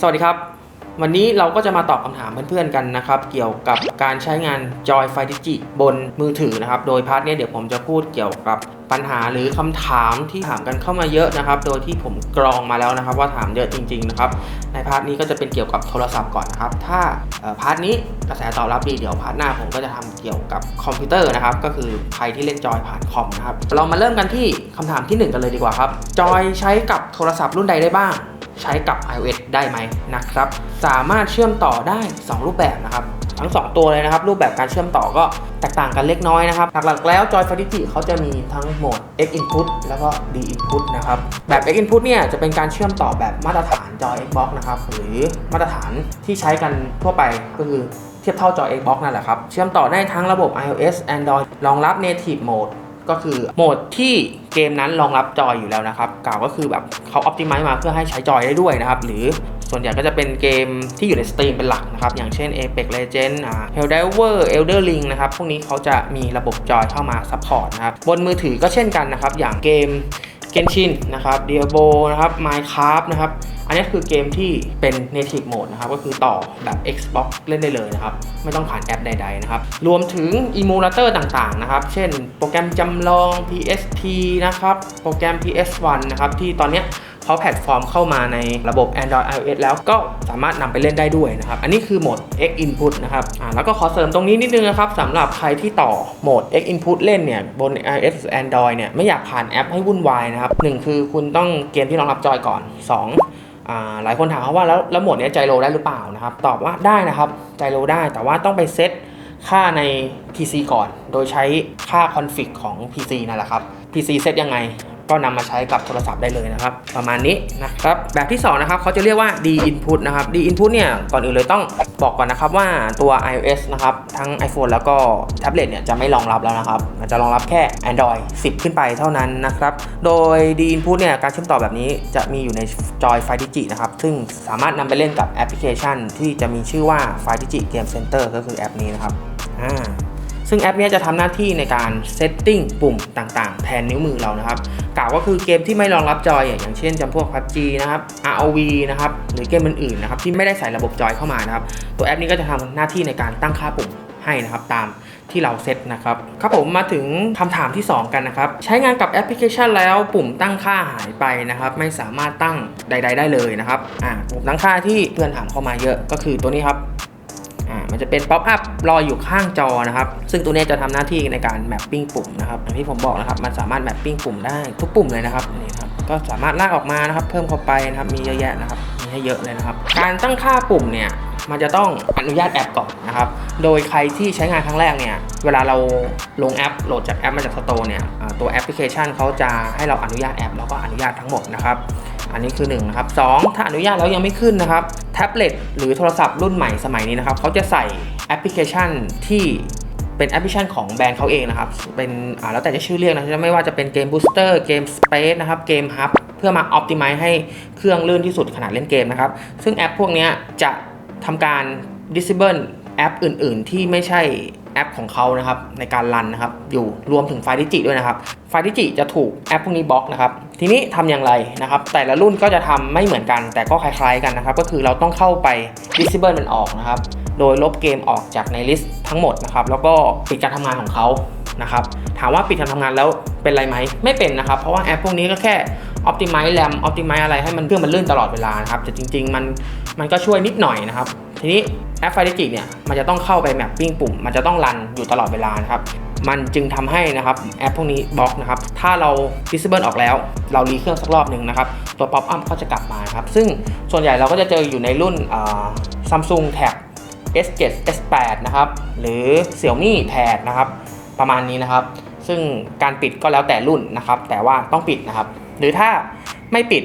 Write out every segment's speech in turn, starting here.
สวัสดีครับ วันนี้เราก็จะมาตอบคำถามเพื่อนๆกันนะครับ เกี่ยวกับการใช้งาน Joy f i d i g i บนมือถือนะครับ โดยพาร์ทนี้เดี๋ยวผมจะพูดเกี่ยวกับปัญหาหรือคำถามที่ถามกันเข้ามาเยอะนะครับ โดยที่ผมกรองมาแล้วนะครับ ว่าถามเยอะจริง ๆ นะครับ ในพาร์ทนี้ก็จะเป็นเกี่ยวกับโทรศัพท์ก่อนนะครับ ถ้าพาร์ทนี้กระแสตอบรับดีเดี๋ยวพาร์ทหน้าผมก็จะทำเกี่ยวกับคอมพิวเตอร์นะครับ ก็คือใครที่เล่นจอยผ่านคอมนะครับ เรามาเริ่มกันที่คำถามที่หนึ่งกันเลยดีกว่าครับ จอยใช้กับโทรศัพท์รุ่นใดได้บ้าง ใช้กับ iOS ได้ไหมนะครับ สามารถเชื่อมต่อได้ 2 รูปแบบนะครับ ทั้ง 2 ตัวเลยนะครับ รูปแบบการเชื่อมต่อก็แตกต่างกันเล็กน้อยนะครับ หลักๆแล้ว Joy f i d i g i เขาจะมีทั้งโหมด X Input แล้วก็ D Input นะครับ แบบ X Input เนี่ยจะเป็นการเชื่อมต่อแบบมาตรฐาน Joy Xbox นะครับหรือมาตรฐานที่ใช้กันทั่วไปก็คือเทียบเท่า Joy Xbox นั่นแหละครับ เชื่อมต่อได้ทั้งระบบ iOS Android รองรับ Native Mode ก็คือโหมดที่เกมนั้นรองรับจอยอยู่แล้วนะครับกล่าวก็คือแบบเขาออพติไมซ์มาเพื่อให้ใช้จอยได้ด้วยนะครับ หรือส่วนใหญ่ก็จะเป็นเกมที่อยู่ในสตรีมเป็นหลักนะครับ อย่างเช่น Apex Legends อ่า Helldiver Elder Ring นะครับ พวกนี้เขาจะมีระบบจอยเข้ามาซัพพอร์ตนะครับ บนมือถือก็เช่นกันนะครับ อย่างเกม เพนชินนะครับเดียโบนะครับ Minecraft นะครับ อันนี้คือเกมที่เป็น native mode นะครับ ก็คือต่อแบบ Xbox เล่นได้เลยนะครับ ไม่ต้องผ่านแอปใด ๆ นะครับ รวมถึง emulator ต่างๆ นะครับ เช่นโปรแกรมจำลอง PSP นะครับ โปรแกรม PS1 นะครับ ที่ตอนเนี้ ยเขาแพลตฟอร์มเข้ามาในระบบ Android iOS แล้วก็สามารถนำไปเล่นได้ด้วยนะครับ อันนี้คือโหมด X Input นะครับอ่าแล้วก็ขอเสริมตรงนี้นิดนึงนะครับสำหรับใครที่ต่อโหมด X Input เล่นเนี่ยบน iOS Android เนี่ยไม่อยากผ่านแอปให้วุ่นวายนะครับหนึ่งคือคุณต้องเกมที่รองรับจอยก่อน2อ่าหลายคนถามเขาว่าแล้วแล้วโหมดนี้ใจโลได้หรือเปล่านะครับ ตอบว่าได้นะครับใจโลได้แต่ว่าต้องไปเซตค่าใน PC ก่อน โดยใช้ค่าคอนฟิกของ PC นั่นแหละครับ PC เซตยังไง ก็นำมาใช้กับโทรศัพท์ได้เลยนะครับ ประมาณนี้นะครับ แบบที่2นะครับเขาจะเรียกว่า D input นะครับ D input เนี่ยก่อนอื่นเลยต้องบอกก่อนนะครับว่าตัว iOS นะครับทั้ง iPhone แล้วก็แท็บเล็ตเนี่ยจะไม่รองรับแล้วนะครับจะรองรับแค่ Android 10 ขึ้นไปเท่านั้นนะครับ โดย D input เนี่ยการเชื่อมต่อแบบนี้จะมีอยู่ใน Joy f i d i g i นะครับ ซึ่งสามารถนำไปเล่นกับแอปพลิเคชัน ที่จะมีชื่อว่า f i d i g i Game Center ก็คือแอปนี้นะครับอ่า ซึ่งแอปนี้จะทำหน้าที่ในการเซตติ้งปุ่มต่างๆ แทนนิ้วมือเรานะครับกล่าวก็คือเกมที่ไม่รองรับจอย อย่างเช่นจำพวก PUBG นะครับ ROV นะครับหรือเกมอื่นๆนะครับที่ไม่ได้ใส่ระบบจอยเข้ามานะครับตัวแอปนี้ก็จะทำหน้าที่ในการตั้งค่าปุ่มให้นะครับตามที่เราเซตนะครับครับผมมาถึงคำถามที่ 2 กันนะครับ ใช้งานกับแอปพลิเคชันแล้วปุ่มตั้งค่าหายไปนะครับ ไม่สามารถตั้งใด ๆ ได้เลยนะครับอ่าปุ่มตั้งค่าที่เพื่อนถามเข้ามาเยอะก็คือตัวนี้ครับ มันจะเป็นป๊อปอัพรออยู่ข้างจอนะครับ ซึ่งตัวนี้จะทำหน้าที่ในการแมปปิ้งปุ่มนะครับอย่างที่ผมบอกนะครับ มันสามารถแมปปิ้งปุ่มได้ทุกปุ่มเลยนะครับนี่ครับ ก็สามารถลากออกมานะครับ เพิ่มเข้าไปนะครับ มีเยอะแยะนะครับ มีให้เยอะเลยนะครับ การตั้งค่าปุ่มเนี่ยมันจะต้องอนุญาตแอปก่อนนะครับ โดยใครที่ใช้งานครั้งแรกเนี่ย เวลาเราลงแอปโหลดจากแอปมาจากสโตร์เนี่ย ตัวแอปพลิเคชันเขาจะให้เราอนุญาตแอปแล้วก็อนุญาตทั้งหมดนะครับ อันนี้คือ1นะครับ2ถ้าอนุญาตแล้วยังไม่ขึ้นนะครับแท็บเล็ตหรือโทรศัพท์รุ่นใหม่สมัยนี้นะครับเขาจะใส่แอปพลิเคชันที่เป็นแอปพลิเคชันของแบรนด์เขาเองนะครับ เป็นอ่าแล้วแต่จะชื่อเรียกนะไม่ว่าจะเป็นเกมบูสเตอร์เกมสเปซนะครับเกมฮับเพื่อมาอ p ติ i z e ให้เครื่องลื่นที่สุดขณะเล่นเกมนะครับ ซึ่งแอปพวกนี้จะทำการ disable แอปอื่น ๆ ที่ไม่ใช่แอปของเขานะครับในการรันนะครับอยู่รวมถึงไฟล์ดิจิด้วยนะครับ ไฟล์ดิจิจะถูกแอปพวกนี้บล็อกนะครับทีนี้ทำอย่างไรนะครับ แต่ละรุ่นก็จะทำไม่เหมือนกัน แต่ก็คล้ายๆกันนะครับ ก็คือเราต้องเข้าไป disable มันออกนะครับ โดยลบเกมออกจากในลิสต์ทั้งหมดนะครับ แล้วก็ปิดการทำงานของเขานะครับถามว่าปิดการทำงานแล้วเป็นไรไหมไม่เป็นนะครับ เพราะว่าแอปพวกนี้ก็แค่ optimize RAM optimize อะไรให้มันเครื่อมันลื่นตลอดเวลานะครับแต่จริง ๆ มันมันก็ช่วยนิดหน่อยนะครับ ทีนี้ แอปไฟดิจิเนี่ยมันจะต้องเข้าไปแมปปิ้งปุ่ม มันจะต้องรันอยู่ตลอดเวลานะครับ มันจึงทำให้นะครับแอปพวกนี้บล็อกนะครับ ถ้าเรา disable ออกแล้ว เรารีเครื่องสักรอบหนึ่งนะครับ ตัว pop up ก็จะกลับมาครับ ซึ่งส่วนใหญ่เราก็จะเจออยู่ในรุ่นอ่า Samsung Tab S7 S8 นะครับ หรือ Xiaomi Tab นะครับ ประมาณนี้นะครับ ซึ่งการปิดก็แล้วแต่รุ่นนะครับ แต่ว่าต้องปิดนะครับ หรือถ้าไม่ปิด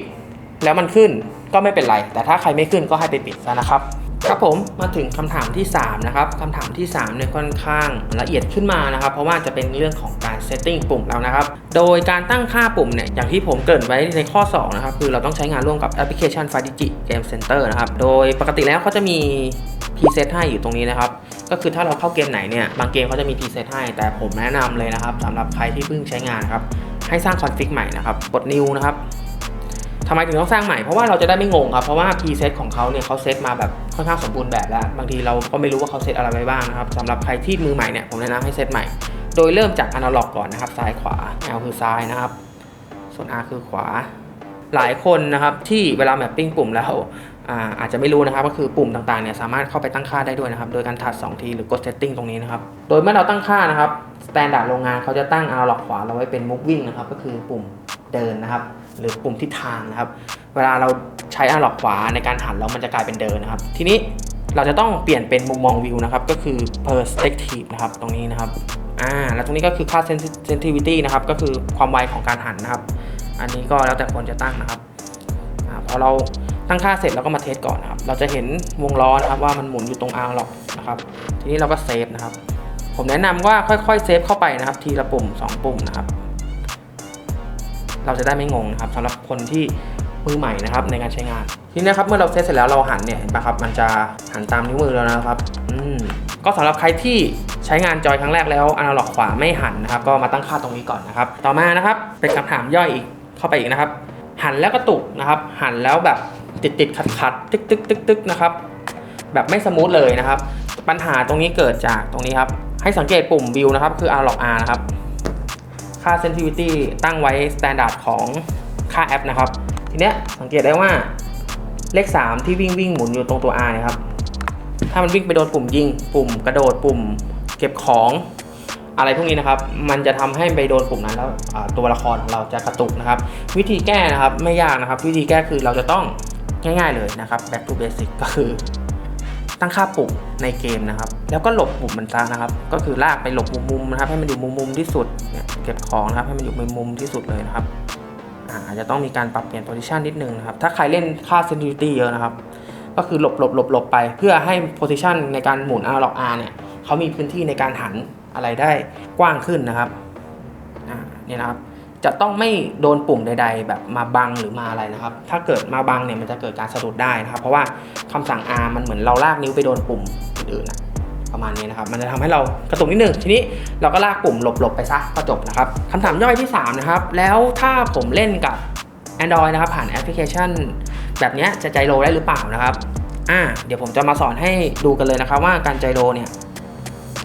แล้วมันขึ้นก็ไม่เป็นไร แต่ถ้าใครไม่ขึ้นก็ให้ไปปิดซะนะครับ ครับผมมาถึงคำถามที่ 3 นะครับคำถามที่3เนี่ยค่อนข้างละเอียดขึ้นมานะครับ เพราะว่าจะเป็นเรื่องของการเซตติ้งปุ่มแล้วนะครับ โดยการตั้งค่าปุ่มเนี่ยอย่างที่ผมเกริ่นไว้ในข้อ 2 นะครับ คือเราต้องใช้งานร่วมกับแอปพลิเคชัน f i d i g i Game Center นะครับ โดยปกติแล้วเขาจะมีพีเซตให้อยู่ตรงนี้นะครับ ก็คือถ้าเราเข้าเกมไหนเนี่ยบางเกมเขาจะมีพีเซตให้ แต่ผมแนะนำเลยนะครับสำหรับใครที่เพิ่งใช้งานครับให้สร้างคอนฟิกใหม่นะครับกด new นะครับำไมถึงต้องสร้างใหม่เพราะว่าเราจะได้ไม่งงครับเพราะว่า preset ของเขาเนี่ยเขาเซตมาแบบค่อนข้างสมบูรณ์แบบแล้วบางทีเราก็ไม่รู้ว่าเขาเซตอะไรไว้บ้างนะครับสำหรับใครที่มือใหม่เนี่ยผมแนะนำให้เซตใหม่ โดยเริ่มจากอนาล็อกก่อนนะครับ ซ้ายขวา L คือซ้ายนะครับ ส่วน R คือขวา หลายคนนะครับที่เวลาแมปปิ้งปุ่มแล้วอาอาจจะไม่รู้นะครับก็คือปุ่มต่างๆเนี่ยสามารถเข้าไปตั้งค่าได้ด้วยนะครับ โดยการถัด 2 ทีหรือกด setting ตรงนี้นะครับ โดยเมื่อเราตั้งค่านะครับ standard โรงงานเขาจะตั้ง analog ขวาเราไว้เป็น moving นะครับก็คือปุ่มเดินนะครับ หรือปุ่มทิศทางนะครับ เวลาเราใช้ analog ขวาในการหันแล้วมันจะกลายเป็นเดินนะครับ ทีนี้เราจะต้องเปลี่ยนเป็นมุมมองวิวนะครับ ก็คือ perspective นะครับ ตรงนี้นะครับ อ่า แล้วตรงนี้ก็คือค่า sensitivity นะครับ ก็คือความไวของการหันนะครับ อันนี้ก็แล้วแต่คนจะตั้งนะครับอาพอเราตั้งค่าเสร็จเราก็มาเทสก่อนนะครับ เราจะเห็นวงล้อนะครับว่ามันหมุนอยู่ตรงอาร์ล็อกนะครับ ทีนี้เราก็เซฟนะครับ ผมแนะนำว่าค่อยๆเซฟเข้าไปนะครับ ทีละปุ่ม 2 ปุ่มนะครับ เราจะได้ไม่งงนะครับสำหรับคนที่มือใหม่นะครับในการใช้งาน ทีนี้นะครับเมื่อเราเซตเสร็จแล้วเราหันเนี่ยเห็นปะครับมันจะหันตามนิ้วมือแล้วนะครับอืมก็สำหรับใครที่ใช้งานจอยครั้งแรกแล้วอนาล็อกขวาไม่หันนะครับ ก็มาตั้งค่าตรงนี้ก่อนนะครับ ต่อมานะครับเป็นคำถามย่อยอีกเข้าไปอีกนะครับ หันแล้วกระตุกนะครับ หันแล้วแบบติดติดขัดขัดตึกตึกตึกตึกนะครับ แบบไม่สมูทเลยนะครับ ปัญหาตรงนี้เกิดจากตรงนี้ครับ ให้สังเกตปุ่มวิวนะครับ คือ Analog R นะครับ ค่า sensitivity ตั้งไว้ standard ของค่าแอปนะครับ ทีเนี้ยสังเกตได้ว่าเลข 3 ที่วิ่งวิ่งหมุนอยู่ตรงตัว R นะครับ ถ้ามันวิ่งไปโดนปุ่มยิง ปุ่มกระโดด ปุ่มเก็บของ อะไรพวกนี้นะครับ มันจะทำให้ไปโดนปุ่มนั้นแล้วตัวละครของเราจะกระตุกนะครับ วิธีแก้นะครับไม่ยากนะครับ วิธีแก้คือเราจะต้องง่ายๆเลยนะครับ back to basic ก็คือ ตั้งค่าปุ่มในเกมนะครับ แล้วก็หลบปุ่มมันซะนะครับ ก็คือลากไปหลบมุมๆนะครับ ให้มันอยู่มุมๆที่สุดเนี่ยเก็บของนะครับให้มันอยู่มุมๆที่สุดเลยนะครับอาอาจจะต้องมีการปรับเปลี่ยน position นิดนึงนะครับ ถ้าใครเล่นค่า sensitivity เยอะนะครับ ก็คือหลบหลบหลบหลบไป เพื่อให้ position ในการหมุน analog R เนี่ยเขามีพื้นที่ในการหันอะไรได้กว้างขึ้นนะครับอ่านี่นะครับ จะต้องไม่โดนปุ่มใด ๆ แบบมาบังหรือมาอะไรนะครับ ถ้าเกิดมาบังเนี่ยมันจะเกิดการสะดุดได้นะครับ เพราะว่าคำสั่ง R มันเหมือนเราลากนิ้วไปโดนปุ่มอื่นๆนะประมาณนี้นะครับ มันจะทำให้เรากระตุกนิดนึง ทีนี้เราก็ลากปุ่มหลบๆไปซะก็จบนะครับคำถามย่อยที่ 3 นะครับ แล้วถ้าผมเล่นกับ Android นะครับ ผ่านแอปพลิเคชัน แบบนี้จะไจโรได้หรือเปล่านะครับอ่าเดี๋ยวผมจะมาสอนให้ดูกันเลยนะครับ ว่าการไจโรเนี่ย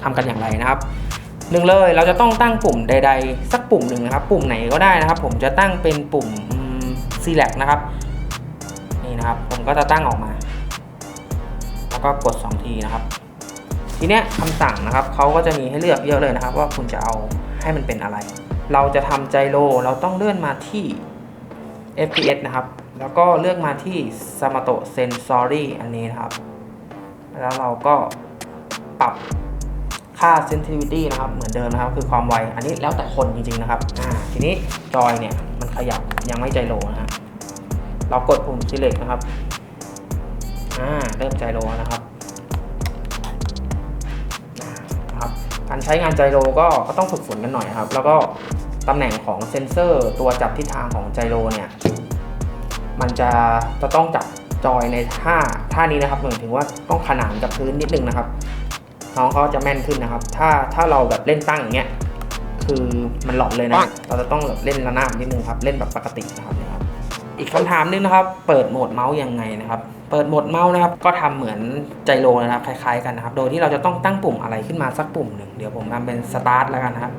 ทำกันอย่างไรนะครับ หนึ่งเลยเราจะต้องตั้งปุ่มใด ๆ สักปุ่มหนึ่งนะครับ ปุ่มไหนก็ได้นะครับ ผมจะตั้งเป็นปุ่ม select นะครับนี่นะครับ ผมก็จะตั้งออกมา แล้วก็กด 2 ทีนะครับ ทีเนี้ยคำสั่งนะครับเขาก็จะมีให้เลือกเยอะเลยนะครับ ว่าคุณจะเอาให้มันเป็นอะไร เราจะทำไจโรเราต้องเลื่อนมาที่ FPS นะครับ แล้วก็เลือกมาที่ Samato Sensory อันนี้นะครับ แล้วเราก็ปรับ ค่า sensitivity นะครับ เหมือนเดิมนะครับ คือความไว อันนี้แล้วแต่คนจริงๆนะครับ อ่า ทีนี้จอยเนี่ย มันขยับยังไม่ใจโลนะฮะ เรากดปุ่ม select นะครับ อ่า เริ่มใจโลนะครับนะครับ การใช้งานใจโลก็ก็ต้องฝึกฝนกันหน่อยครับ แล้วก็ตำแหน่งของเซนเซอร์ตัวจับทิศทางของใจโลเนี่ย มันจะจะต้องจับจอยในท่าท่านี้นะครับหมายถึงว่าต้องขนานกับพื้นนิดนึงนะครับ น้องเขาจะแม่นขึ้นนะครับ ถ้าถ้าเราแบบเล่นตั้งอย่างเงี้ยคือมันหลอนเลยนะ เราจะต้องแบบเล่นระนาบนิดนึงครับเล่นแบบปกตินะครับเนะครับ อีกคำถามหนึงนะครับ เปิดโหมดเมาส์ยังไงนะครับ เปิดโหมดเมาส์นะครับ ก็ทำเหมือนไจโรนะครับคล้ายๆกันนะครับ โดยที่เราจะต้องตั้งปุ่มอะไรขึ้นมาสักปุ่มหนึ่งเดี๋ยวผมทำเป็นสตาร์ทแล้วกันนะครับ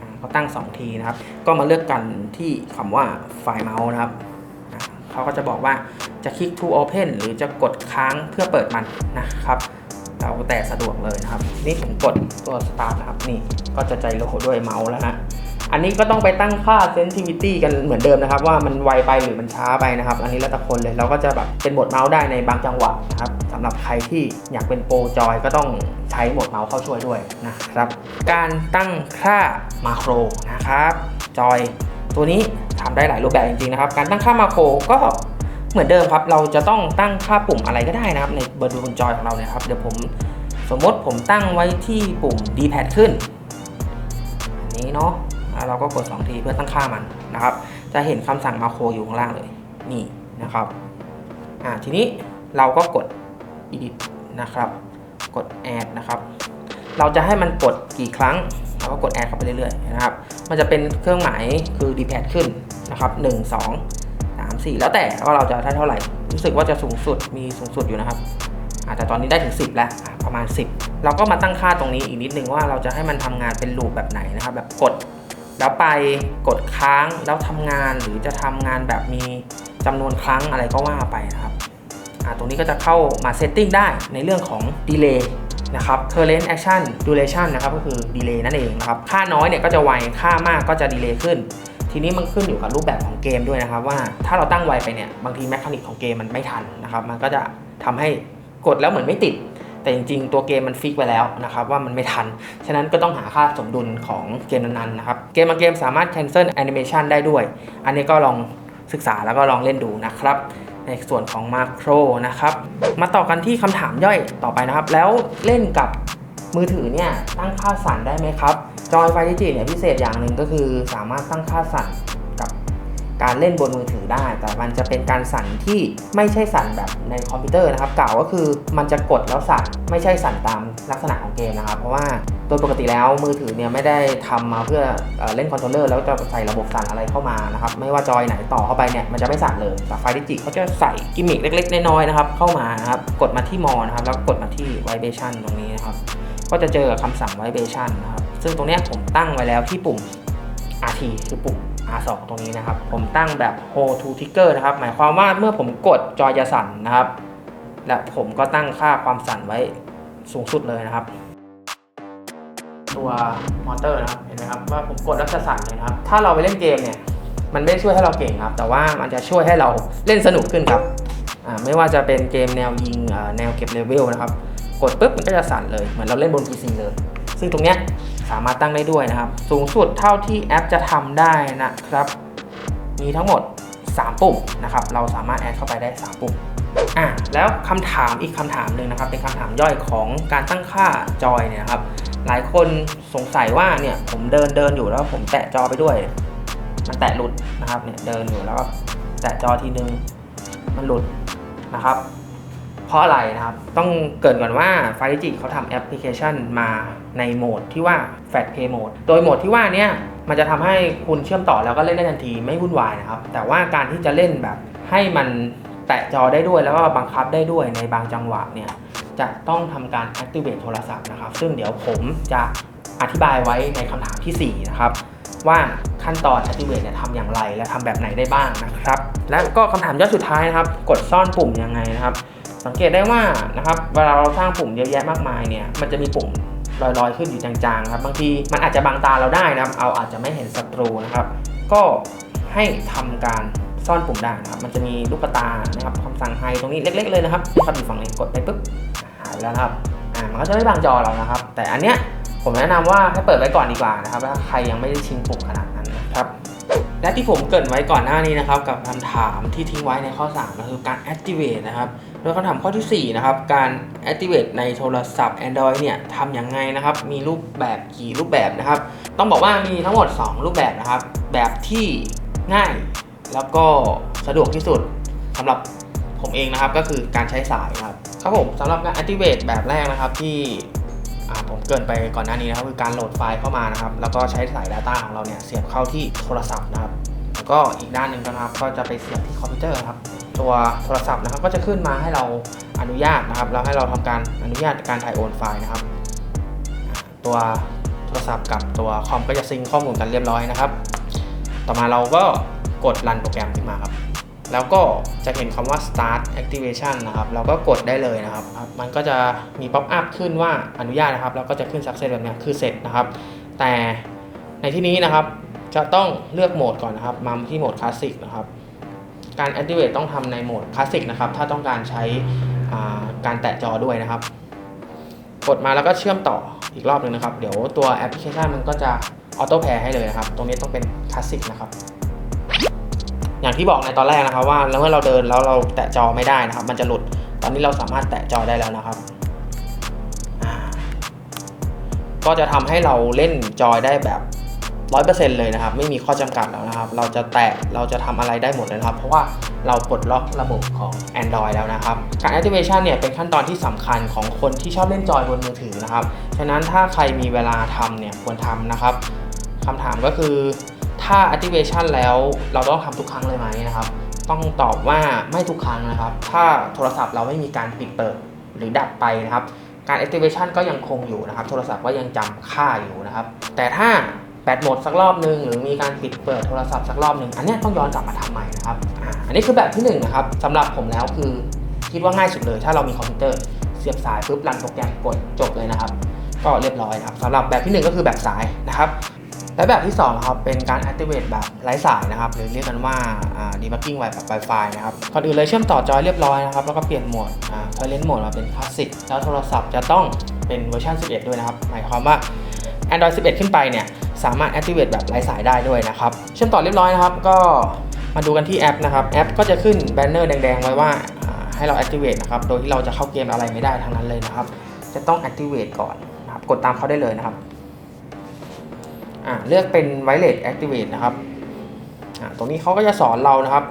อ่าก็ตั้ง 2 ทีนะครับ ก็มาเลือกกันที่คำว่าไฟล์เมาส์นะครับอ่าเขาก็จะบอกว่าจะคลิก to open หรือจะกดค้างเพื่อเปิดมันนะครับ เราแต่สะดวกเลยนะครับ นี่ผมกดตัว start นะครับนี่ก็จะใจโลด้วยเมาส์แล้วฮะอันนี้ก็ต้องไปตั้งค่า sensitivity กันเหมือนเดิมนะครับ ว่ามันไวไปหรือมันช้าไปนะครับ อันนี้แล้วแต่คนเลยเราก็จะแบบเป็นโหมดเมาส์ได้ในบางจังหวะนะครับสำหรับใครที่อยากเป็นโปรจอยก็ต้องใช้โหมดเมาส์เข้าช่วยด้วยนะครับ การตั้งค่ามาโครนะครับจอยตัวนี้ทำได้หลายรูปแบบจริงๆนะครับ การตั้งค่ามาโครก็ เหมือนเดิมครับ เราจะต้องตั้งค่าปุ่มอะไรก็ได้นะครับ ในบนบนจอยของเราเนี่ยครับ เดี๋ยวผมสมมติผมตั้งไว้ที่ปุ่ม D-pad ขึ้น อันนี้เนาะแล้วเราก็กด 2 ทีเพื่อตั้งค่ามันนะครับ จะเห็นคำสั่งมาโครอยู่ข้างล่างเลย นี่นะครับ อ่า ทีนี้เราก็กด edit นะครับ กด add นะครับ เราจะให้มันกดกี่ครั้ง เราก็กด add เข้าไปเรื่อยๆนะครับ มันจะเป็นเครื่องหมายคือ d-pad ขึ้นนะครับ 1 2 4 แล้วแต่ว่าเราจะได้เท่าไหร่ รู้สึกว่าจะสูงสุดมีสูงสุดอยู่นะครับอาจจะตอนนี้ได้ถึง 10 แล้วประมาณ 10 เราก็มาตั้งค่าตรงนี้อีกนิดนึงว่าเราจะให้มันทำงานเป็นลูปแบบไหนนะครับ แบบกดแล้วไปกดค้างแล้วทำงานหรือจะทำงานแบบมีจำนวนครั้งอะไรก็ว่าไปนะครับตรงนี้ก็จะเข้ามาเซตติ้งได้ในเรื่องของ Delay นะครับ Current Action Duration นะครับก็คือ Delay นั่นเองนะครับ ค่าน้อยเนี่ยก็จะไว ค่ามากก็จะ Delay ขึ้น ทีนี้มันขึ้นอยู่กับรูปแบบของเกมด้วยนะครับว่าถ้าเราตั้งไวไปเนี่ยบางทีแมคานิกของเกมมันไม่ทันนะครับมันก็จะทำให้กดแล้วเหมือนไม่ติด แต่จริงๆ ตัวเกมมันฟิกไว้แล้วนะครับว่ามันไม่ทัน ฉะนั้นก็ต้องหาค่าสมดุลของเกมนั้นๆนะครับเกมบางเกมสามารถ cancel animation ได้ด้วย อันนี้ก็ลองศึกษาแล้วก็ลองเล่นดูนะครับในส่วนของมาโครนะครับ มาต่อกันที่คำถามย่อยต่อไปนะครับ แล้วเล่นกับ มือถือเนี่ยตั้งค่าสั่นได้ไหมครับ จอยไฟดิจิเนี่ยพิเศษอย่างหนึ่งก็คือสามารถตั้งค่าสั่นกับการเล่นบนมือถือได้ แต่มันจะเป็นการสั่นที่ไม่ใช่สั่นแบบในคอมพิวเตอร์นะครับกล่าวก็คือมันจะกดแล้วสั่นไม่ใช่สั่นตามลักษณะของเกมนะครับ เพราะว่าโดยปกติแล้วมือถือเนี่ยไม่ได้ทำมาเพื่อเอเล่นคอนโทรลเลอร์แล้วจะใส่ระบบสั่นอะไรเข้ามานะครับไม่ว่าจอยไหนต่อเข้าไปเนี่ยมันจะไม่สั่นเลยแต่ไฟดิจิเขาจะใส่กิมมิคเล็ก ๆ น้อยๆนะครับเข้ามานะครับกดมาที่มอนะครับแล้วกดมาที่ vibration ตรงนี้นะครับ ก็จะเจอคำสั่ง vibration นะครับ ซึ่งตรงนี้ผมตั้งไว้แล้วที่ปุ่ม RT คือปุ่ม R2 ตรงนี้นะครับ ผมตั้งแบบ hold to trigger นะครับ หมายความว่าเมื่อผมกดจอยจะสั่นนะครับ และผมก็ตั้งค่าความสั่นไว้สูงสุดเลยนะครับ ตัวมอเตอร์นะครับ เห็นไหมครับว่าผมกดแล้วจะสั่นเลยนะครับ ถ้าเราไปเล่นเกมเนี่ย มันไม่ได้ช่วยให้เราเก่งครับ แต่ว่ามันจะช่วยให้เราเล่นสนุกขึ้นครับอ่าไม่ว่าจะเป็นเกมแนวยิงแนวเก็บเลเวลนะครับ กดปุ๊บมันก็จะสั่นเลย เหมือนเราเล่นบน PC เลย ซึ่งตรงเนี้ยสามารถตั้งได้ด้วยนะครับ สูงสุดเท่าที่แอปจะทำได้นะครับ มีทั้งหมด 3 ปุ่มนะครับ เราสามารถแอดเข้าไปได้ 3 ปุ่มอะแล้วคำถามอีกคำถามหนึ่งนะครับ เป็นคำถามย่อยของการตั้งค่าจอยเนี่ยครับ หลายคนสงสัยว่าเนี่ยผมเดินเดินอยู่แล้วผมแตะจอไปด้วย มันแตะหลุดนะครับเนี่ยเดินอยู่แล้วก็แตะจอทีนึงมันหลุดนะครับ เพราะอะไรนะครับ ต้องเกรินก่อนว่า f i ดิจิเขาทำแอปพลิเคชันมาในโหมดที่ว่า Fat Pay Mode โดยโหมดที่ว่านี้มันจะทำให้คุณเชื่อมต่อแล้วก็เล่นได้ทันทีไม่วุ่นวายนะครับ แต่ว่าการที่จะเล่นแบบให้มันแตะจอได้ด้วยแล้วก็บังคับได้ด้วยในบางจังหวะเนี่ยจะต้องทำการ activate โทรศัพท์นะครับ ซึ่งเดี๋ยวผมจะอธิบายไว้ในคำถามทีสี่4 นะครับ ว่าขั้นตอน activate เนี่ยทำอย่างไร และทำแบบไหนได้บ้างนะครับ และก็คำถามยอยสุดท้ายนะครับ กดซ่อนปุ่มยังไงนะครับ สังเกตได้ว่านะครับเวลาเราสร้างปุ่มเยอะแยะมากมายเนี่ยมันจะมีปุ่มลอยๆ ขึ้นอยู่จางๆครับบางทีมันอาจจะบังตาเราได้นะครับ เอาอาจจะไม่เห็นศัตรูนะครับ ก็ให้ทำการซ่อนปุ่มได้นะครับ มันจะมีลูกตานะครับคำสั่งไฮตรงนี้เล็ก ๆ เลยนะครับที่ครับอยู่ฝั่งนี้กดไปปุ๊บหายแล้วครับอ่ามันก็จะไม่บังจอเรานะครับ แต่อันเนี้ย ผมแนะนำว่าให้เปิดไว้ก่อนดีกว่านะครับถ้าใครยังไม่ได้ชินปุ่มขนาดนั้นนะครับและที่ผมเกรินไว้ก่อนหน้านี้นะครับกับคำถามที่ทิ้งไว้ในข้อ3ก็คือการ activate นะครับโดยคำถามข้อทีสี่ 4 นะครับ การ activate ในโทรศัพท์ Android เนี่ยทำยังไงนะครับ มีรูปแบบกี่รูปแบบนะครับ ต้องบอกว่ามีทั้งหมด 2 รูปแบบนะครับ แบบที่ง่ายแล้วก็สะดวกที่สุดสำหรับผมเองนะครับก็คือการใช้สายนะครับครับผมสำหรับการ activate แบบแรกนะครับที่อ่า ผมเกินไปก่อนหน้านี้นะครับคือการโหลดไฟล์เข้ามานะครับ แล้วก็ใช้สาย Data ของเราเนี่ยเสียบเข้าที่โทรศัพท์นะครับแล้วก็อีกด้านหนึ่งนะครับก็จะไปเสียบที่คอมพิวเตอร์ครับตัวโทรศัพท์นะครับก็จะขึ้นมาให้เราอนุญาตนะครับแล้วให้เราทำการอนุญาตการถ่ายโอนไฟล์นะครับ ตัวโทรศัพท์กับตัวคอมก็จะซิงข้อมูลกันเรียบร้อยนะครับ ต่อมาเราก็กดรันโปรแกรมขึ้นมาครับ แล้วก็จะเห็นคำว่า start activation นะครับ เราก็กดได้เลยนะครับ มันก็จะมี pop up ขึ้นว่าอนุญาตนะครับ แล้วก็จะขึ้น success แบบนี้คือเสร็จนะครับ แต่ในที่นี้นะครับ จะต้องเลือกโหมดก่อนนะครับ มาที่โหมดคลาสสิกนะครับ การ activate ต้องทำในโหมดคลาสสิกนะครับ ถ้าต้องการใช้การแตะจอด้วยนะครับ กดมาแล้วก็เชื่อมต่ออีกรอบหนึ่งนะครับ เดี๋ยวตัวแอปพลิเคชันมันก็จะออโต้แพร์ให้เลยนะครับ ตรงนี้ต้องเป็นคลาสสิกนะครับ อย่างที่บอกในตอนแรกนะครับว่าแล้วเมื่อเราเดินแล้วเราแตะจอไม่ได้นะครับ มันจะหลุด ตอนนี้เราสามารถแตะจอได้แล้วนะครับ ก็จะทำให้เราเล่นจอยได้แบบ100%เลยนะครับ ไม่มีข้อจำกัดแล้วนะครับ เราจะแตะเราจะทำอะไรได้หมดเลยนะครับ เพราะว่าเราปลดล็อกระบบของ Android แล้วนะครับ การ activation เนี่ยเป็นขั้นตอนที่สำคัญของคนที่ชอบเล่นจอยบนมือถือนะครับ ฉะนั้นถ้าใครมีเวลาทำเนี่ยควรทำนะครับคำถามก็คือ ถ้า activation แล้วเราต้องทำทุกครั้งเลยไหมนะครับ ต้องตอบว่าไม่ทุกครั้งนะครับ ถ้าโทรศัพท์เราไม่มีการปิดเปิดหรือดับไปนะครับ การ activation ก็ยังคงอยู่นะครับ โทรศัพท์ก็ยังจำค่าอยู่นะครับ แต่ถ้าแบตหมดสักรอบนึง หรือมีการปิดเปิดโทรศัพท์สักรอบนึง อันนี้ต้องย้อนกลับมาทำใหม่นะครับออันนี้คือแบบที่หนึ่งนะครับสำหรับผมแล้วคือคิดว่าง่ายสุดเลย ถ้าเรามีคอมพิวเตอร์เสียบสายปุ๊บรันโปรแกรมกดจบเลยนะครับ ก็เรียบร้อยนะครับสำหรับแบบที่หนึ่งก็คือแบบสายนะครับ และแบบที่2นะครับเป็นการ activate แบบไร้สายนะครับหรือเรียกกันว่า debugging แบบ Wi-Fi นะครับก่อนอื่นเลยเชื่อมต่อจอยเรียบร้อยนะครับแล้วก็เปลี่ยนโหมดอ่า current mode มาเป็น classic แล้วโทรศัพท์จะต้องเป็นเวอร์ชัน11 ด้วยนะครับ หมายความว่า Android 11 ขึ้นไปเนี่ยสามารถ activate แบบไร้สายได้ด้วยนะครับเชื่อมต่อเรียบร้อยนะครับก็มาดูกันที่แอปนะครับแอปก็จะขึ้นแบนเนอร์แดงๆ ไว้ว่าอ่าให้เรา activate นะครับโดยที่เราจะเข้าเกมอะไรไม่ได้ทั้งนั้นเลยนะครับจะต้อง activate ก่อนนะครับกดตามเขาได้เลยนะครับ อ่าเลือกเป็น Wireless Activate นะครับอ่าตรงนี้เขาก็จะสอนเรานะครับ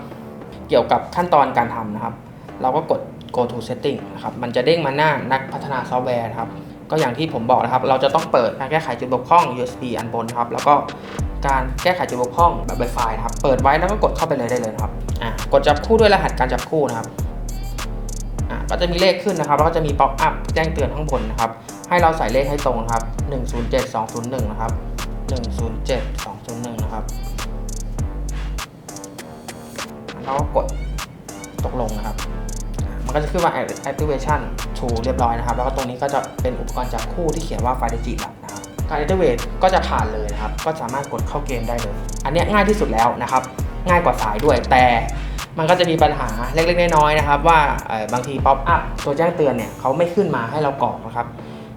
เกี่ยวกับขั้นตอนการทำนะครับ เราก็กด go to setting นะครับ มันจะเด้งมาหน้านักพัฒนาซอฟต์แวร์นะครับ ก็อย่างที่ผมบอกนะครับ เราจะต้องเปิดการแก้ไขจุดบกพร่อง USB อันบนครับ แล้วก็การแก้ไขจุดบกพร่องแบบ Wi-Fi นะครับ เปิดไว้แล้วก็กดเข้าไปเลยได้เลยครับ อ่ากดจับคู่ด้วยรหัสการจับคู่นะครับ อ่าก็จะมีเลขขึ้นนะครับ แล้วก็จะมีป๊อปอัพแจ้งเตือนข้างบนนะครับ ให้เราใส่เลขให้ตรงครับ 107201 นะครับ 107201 นะครับ แล้วก็กดตกลงนะครับ มันก็จะขึ้นว่า activation to เรียบร้อยนะครับ แล้วก็ตรงนี้ก็จะเป็นอุปกรณ์จับคู่ที่เขียนว่า f i ดิจิตนะครับ การ activate ก็จะผ่านเลยนะครับ ก็สามารถกดเข้าเกมได้เลย อันนี้ง่ายที่สุดแล้วนะครับ ง่ายกว่าสายด้วย แต่มันก็จะมีปัญหาเล็กๆน้อยๆนะครับ ว่าบางทีป๊อปอัพตัวแจ้งเตือนเนี่ยเขาไม่ขึ้นมาให้เรากรอกนะครับ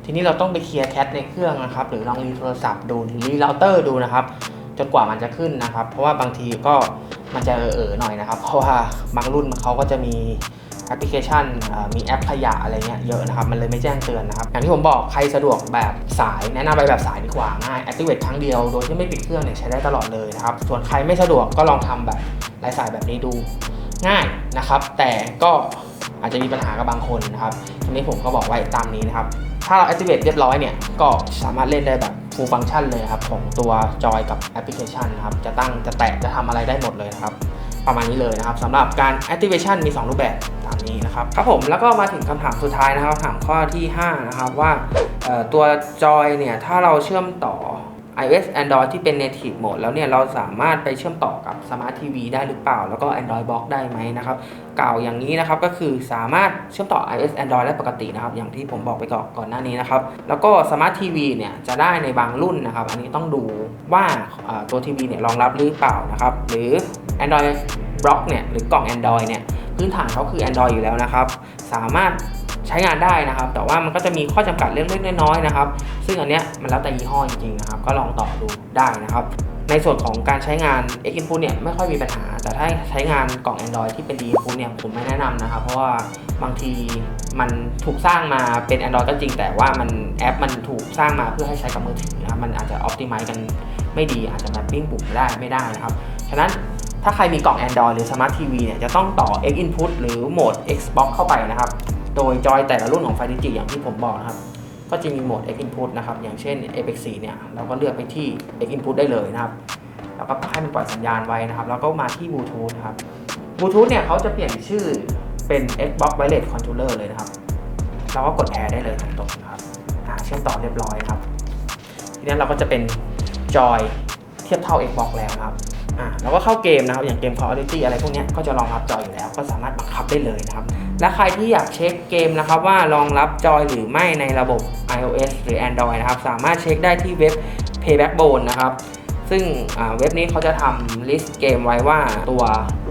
ทีนี้เราต้องไปเคลียร์แคชในเครื่องนะครับ หรือลองรีโทรศัพท์ดูหรือรีเราเตอร์ดูนะครับ จนกว่ามันจะขึ้นนะครับ เพราะว่าบางทีก็มันจะเออๆหน่อยนะครับ เพราะว่าบางรุ่นเขาก็จะมีแอปพลิเคชันมีแอปขยะอะไรเงี้ยเยอะนะครับ มันเลยไม่แจ้งเตือนนะครับ อย่างที่ผมบอกใครสะดวกแบบสายแนะนำไปแบบสายดีกว่าง่าย activate ครั้งเดียวโดยที่ไม่ปิดเครื่องเนี่ยใช้ได้ตลอดเลยนะครับ ส่วนใครไม่สะดวกก็ลองทำแบบไร้สายแบบนี้ดูง่ายนะครับ แต่ก็อาจจะมีปัญหากับบางคนนะครับทีนี้ผมก็บอกไว้ตามนี้นะครับ ถ้าเรา activate เรียบร้อยเนี่ย ก็สามารถเล่นได้แบบ full function เลยครับ ของตัวจอยกับแอปพลิเคชันนะครับ จะตั้งจะแตะจะทำอะไรได้หมดเลยนะครับ ประมาณนี้เลยนะครับสำหรับการ activation มี 2 รูปแบบตามนี้นะครับ ครับผมแล้วก็มาถึงคำถามสุดท้ายนะครับถามข้อที่ 5 นะครับว่าตัวจอยเนี่ย ถ้าเราเชื่อมต่อ iOS Android ที่เป็น native mode แล้วเนี่ยเราสามารถไปเชื่อมต่อกับ Smart TV ได้หรือเปล่า แล้วก็ Android Box ได้ไหมนะครับกล่าวอย่างนี้นะครับก็คือสามารถเชื่อมต่อ iOS Android ได้ปกตินะครับอย่างที่ผมบอกไปก่อนก่อนหน้านี้นะครับแล้วก็ Smart TV เนี่ยจะได้ในบางรุ่นนะครับ อันนี้ต้องดูว่าตัวทีวีเนี่ยรองรับหรือเปล่านะครับหรือ Android Block เนี่ยหรือกล่อง Android เนี่ยพื้นฐานเขาคือ Android อยู่แล้วนะครับสามารถ ช้งานได้นะครับ แต่ว่ามันก็จะมีข้อจำกัดเล็กๆน้อยๆนะครับ ซึ่งอันเนี้ยมันแล้วแต่ยี่ห้อจริงๆนะครับ ก็ลองต่อดูได้นะครับ ในส่วนของการใช้งาน X Input เนี่ยไม่ค่อยมีปัญหา แต่ถ้าใช้งานกล่อง Android ที่เป็น D Input เนี่ยผมไม่แนะนำนะครับ เพราะว่าบางทีมันถูกสร้างมาเป็น Android ก็จริง แต่ว่ามันแอปมันถูกสร้างมาเพื่อให้ใช้กับมือถือนะครับมันอาจจะ Optimize กันไม่ดีอาจจะ mapping ปุ่มไม่ได้ไม่ได้นะครับฉะนั้นถ้าใครมีกล่อง Android หรือ Smart TV เนี่ยจะต้องต่อ X Input หรือโหมด Xbox เข้าไปนะครับ โดยจอยแต่ละรุ่นของ f i ดิจิอย่างที่ผมบอกนะครับ ก็จะมีโหมด X Input นะครับ อย่างเช่น Apex 4เนี่ย เราก็เลือกไปที่ X Input ได้เลยนะครับ แล้วก็ให้มันปล่อยสัญญาณไว้นะครับ แล้วก็มาที่ Bluetooth ครับ Bluetooth เนี่ยเขาจะเปลี่ยนชื่อเป็น Xbox Wireless Controller เลยนะครับ เราก็กดแพร์ได้เลยตรงๆนะครับเชื่อมต่อเรียบร้อยครับ ทีนี้เราก็จะเป็นจอยเทียบเท่า Xbox แล้วครับอ่าแล้วก็เข้าเกมนะครับ อย่างเกม Call of Duty อะไรพวกนี้ก็จะรองรับจอยอยู่แล้ว ก็สามารถบังคับได้เลยนะครับ และใครที่อยากเช็คเกมนะครับว่ารองรับจอยหรือไม่ในระบบ iOS หรือ Android นะครับ สามารถเช็คได้ที่เว็บ Paybackbone นะครับ ซึ่งเว็บนี้เขาจะทำลิสต์เกมไว้ว่าตัว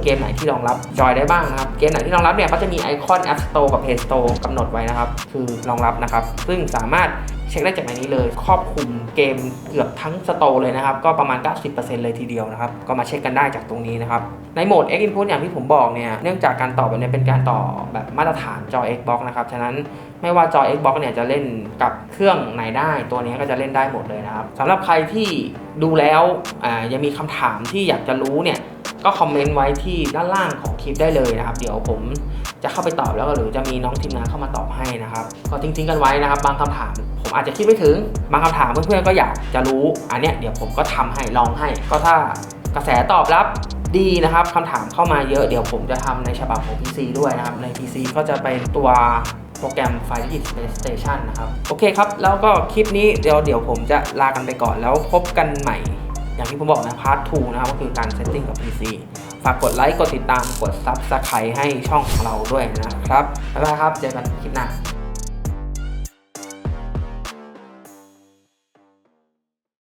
เกมไหนที่รองรับจอยได้บ้างนะครับ เกมไหนที่รองรับเนี่ยก็จะมีไอคอน App Store กับ Play Store กำหนดไว้นะครับ คือรองรับนะครับ ซึ่งสามารถ เช็คได้จากในนี้เลย ครอบคลุมเกมเกือบทั้งสโตเลยนะครับ ก็ประมาณ 90%เลยทีเดียวนะครับ ก็มาเช็คกันได้จากตรงนี้นะครับ ในโหมด X Input อย่างที่ผมบอกเนี่ย เนื่องจากการต่อแบบนี้เป็นการต่อแบบมาตรฐานจอ Xbox นะครับ ฉะนั้นไม่ว่าจอ Xbox เนี่ยจะเล่นกับเครื่องไหนได้ ตัวนี้ก็จะเล่นได้หมดเลยนะครับสำหรับใครที่ดูแล้วยังมีคำถามที่อยากจะรู้เนี่ย ก็คอมเมนต์ไว้ที่ด้านล่างของคลิปได้เลยนะครับ เดี๋ยวผมจะเข้าไปตอบแล้วก็หรือจะมีน้องทีมงานเข้ามาตอบให้นะครับ ก็ทิ้งๆกันไว้นะครับ บางคำถามผมอาจจะคิดไม่ถึง บางคำถามเพื่อนๆก็อยากจะรู้ อันเนี้ยเดี๋ยวผมก็ทำให้ลองให้ ก็ถ้ากระแสตอบรับดีนะครับคำถามเข้ามาเยอะเดี๋ยวผมจะทำในฉบับของ PC ด้วยนะครับ ใน PC ก็จะเป็นตัวโปรแกรม Fire Space Station นะครับ โอเคครับ แล้วก็คลิปนี้เดี๋ยวเดี๋ยวผมจะลากันไปก่อนแล้วพบกันใหม่ อย่างที่ผมบอกนะพาร์ท2นะครับก็คือการเซตติ้งกับ PC ฝากกดไลค์ กดติดตาม กด Subscribe ให้ช่องของเราด้วยนะครับ บ๊ายบายครับ เจอกันคลิปหน้า